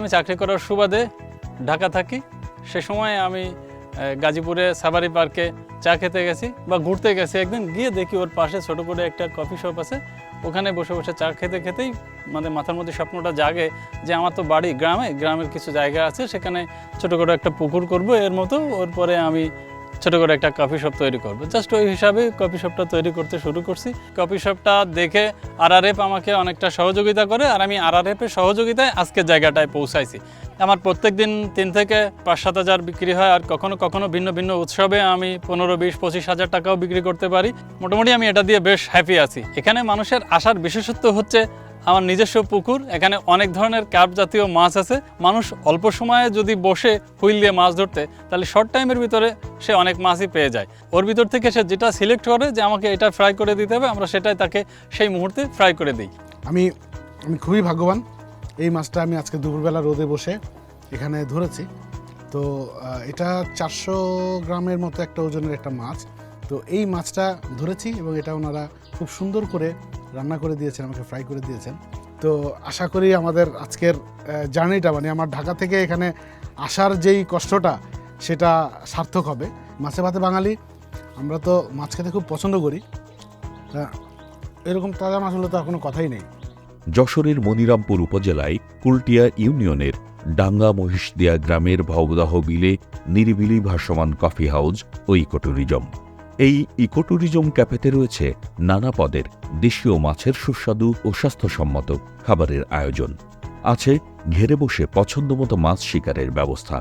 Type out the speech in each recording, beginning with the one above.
আমি চাকরি করার সুবাদে ঢাকা থাকি, সে সময় আমি গাজীপুরে সাবারি পার্কে চা খেতে গেছি বা ঘুরতে গেছি। একদিন গিয়ে দেখি ওর পাশে ছোট করে একটা কফি শপ আছে। ওখানে বসে বসে চা খেতে খেতেই মানে মাথার মধ্যে স্বপ্নটা জাগে যে আমার তো বাড়ি গ্রামে, গ্রামের কিছু জায়গা আছে, সেখানে ছোট করে একটা পুকুর করব এর মতো। ওর পরে আমি ছোট করে একটা কফি শপ তৈরি করব। জাস্ট ওই হিসাবে কফি শপটা তৈরি করতে শুরু করছি। কফি শপটা দেখে আরআরএফ আমাকে অনেকটা সহযোগিতা করে আর আমি আরআরএফের সহযোগিতায় আজকের জায়গাটায় পৌঁছাইছি। আমার প্রত্যেক দিন তিন থেকে পাঁচ সাত হাজার বিক্রি হয় আর কখনো কখনো ভিন্ন ভিন্ন উৎসবে আমি পনেরো, বিশ, পঁচিশ হাজার টাকাও বিক্রি করতে পারি। মোটামুটি আমি এটা দিয়ে বেশ হ্যাপি আছি। এখানে মানুষের আসার বিশেষত্ব হচ্ছে আমার নিজস্ব পুকুর, এখানে অনেক ধরনের কার্প জাতীয় মাছ আছে। মানুষ অল্প সময়ে যদি বসে হুইল দিয়ে মাছ ধরতে, তাহলে শর্ট টাইমের ভিতরে সে অনেক মাছই পেয়ে যায়। ওর ভিতর থেকে সে যেটা সিলেক্ট করে যে আমাকে এটা ফ্রাই করে দিতে হবে, আমরা সেটাই তাকে সেই মুহূর্তে ফ্রাই করে দিই। আমি আমি খুবই ভাগ্যবান। এই মাছটা আমি আজকে দুপুরবেলা রোদে বসে এখানে ধরেছি। তো এটা চারশো গ্রামের মতো একটা ওজনের একটা মাছ। তো এই মাছটা ধরেছি এবং এটা ওনারা খুব সুন্দর করে রান্না করে দিয়েছেন, আমাকে ফ্রাই করে দিয়েছেন। তো আশা করি আমাদের আজকের জার্নিটা মানে আমার ঢাকা থেকে এখানে আসার যেই কষ্টটা, সেটা সার্থক হবে। মাছে ভাতে বাঙালি, আমরা তো মাছ খেতে খুব পছন্দ করি। তা এরকম তাজা মাছ হলে তো আর কোনো কথাই নেই। যশোরের মনিরামপুর উপজেলায় কুলটিয়া ইউনিয়নের ডাঙ্গা মহিষদিয়া গ্রামের ভবদাহ বিলে নিরিবিলি ভাসমান কফি হাউস ও ইকোট্যুরিজম এই ইকোট্যুরিজম ক্যাফেতে রয়েছে নানা পদের দেশীয় মাছের সুস্বাদু ও স্বাস্থ্যসম্মত খাবারের আয়োজন। আছে ঘেরে বসে পছন্দমতো মাছ শিকারের ব্যবস্থা।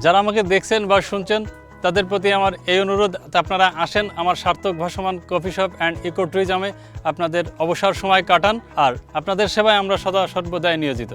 যারা আমাকে দেখছেন বা শুনছেন, তাদের প্রতি আমার এই অনুরোধ আপনারা আসেন আমার সার্থক ভাসমান কফি শপ অ্যান্ড ইকো ট্যুরিজমে আপনাদের অবসর সময় কাটান আর আপনাদের সেবায় আমরা সদা সর্বদাই নিয়োজিত।